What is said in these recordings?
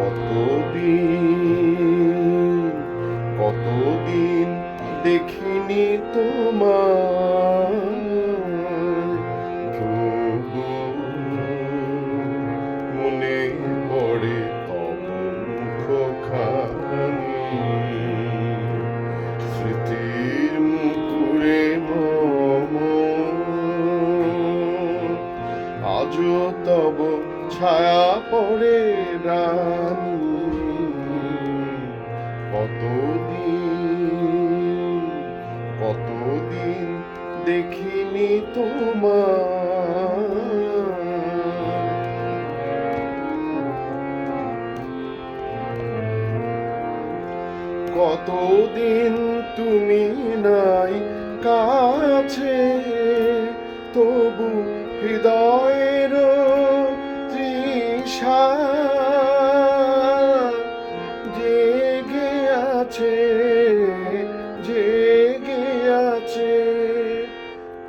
কতদিন কতদিন দেখিনি তোমার মনে পড়ে তব স্মৃতির মুকুরে মম তব ছায়া পড়ে রানী। কতদিন কতদিন দেখিনি তোমার। কতদিন তুমি নাই কাছে তবু হৃদয়ের জেগে আছে জেগে আছে।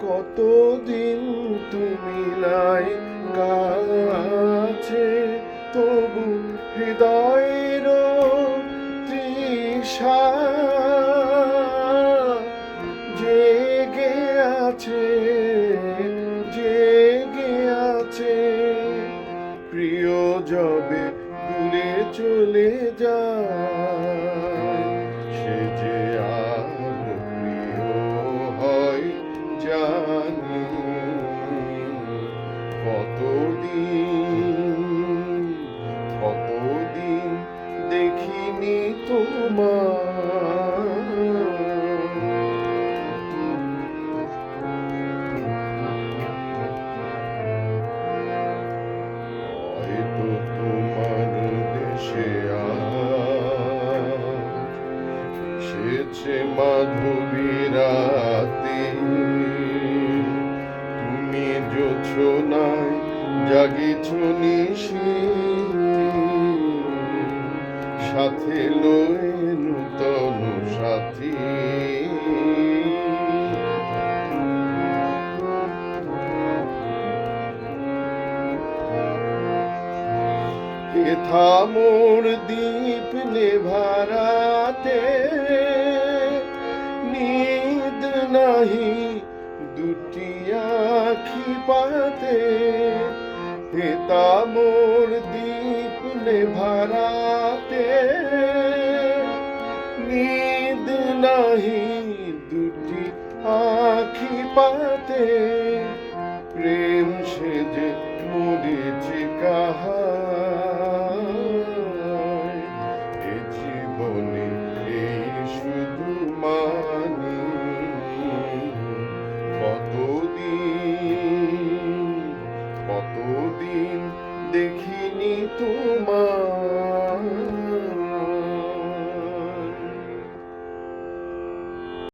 কতদিন তুমি নাই কাছে তবু হৃদয়ের তৃষা জেগে আছে জেগে আছে। প্রিয় যবে দূরে চলে যায়, সে যে আর প্রিয় হয় জানি। কতদিন কতদিন দেখিনি তোমার হয়তো তোমার এসেছে মাধবী রাতে তুমি যোছ নাই জাগিছ নিশি। সাথে লয়ে নূতন সাথী। এথা মোর দীপ নেভারাতে নিদ নাহি দুটি আখি পাতে। হেতা মোর দীপ নেভারাতে নিদ নাহি দুটি আখি পাতে। প্রেম সেজে মরেছে কাহা அம்மா